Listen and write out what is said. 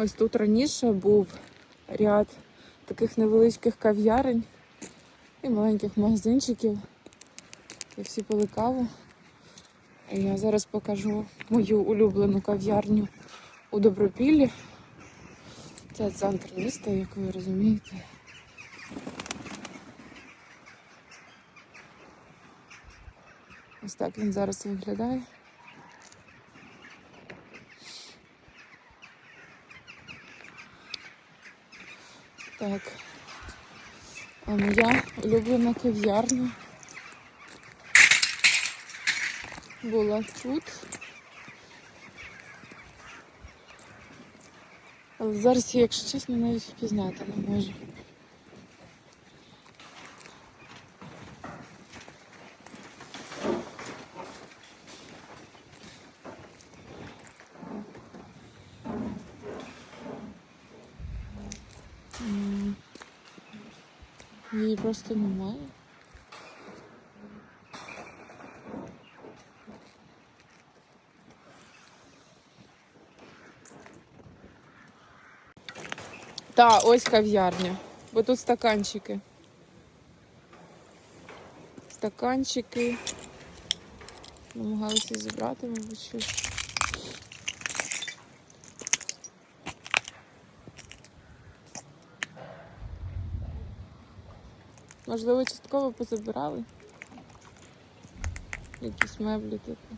Ось тут раніше був ряд таких невеличких кав'ярень і маленьких магазинчиків. І всі пили каву. І я зараз покажу мою улюблену кав'ярню у Добропіллі. Це центр міста, як ви розумієте. Ось так він зараз виглядає. Так. А моя улюблена кав'ярня була тут. Але зараз якщо чесно, навіть впізнати не можу. Її просто немає. Та, ось кав'ярня. Бо тут стаканчики. Стаканчики. Намагалися зібрати, мабуть, щось. Можливо, частково позабирали. Якісь меблі, типу.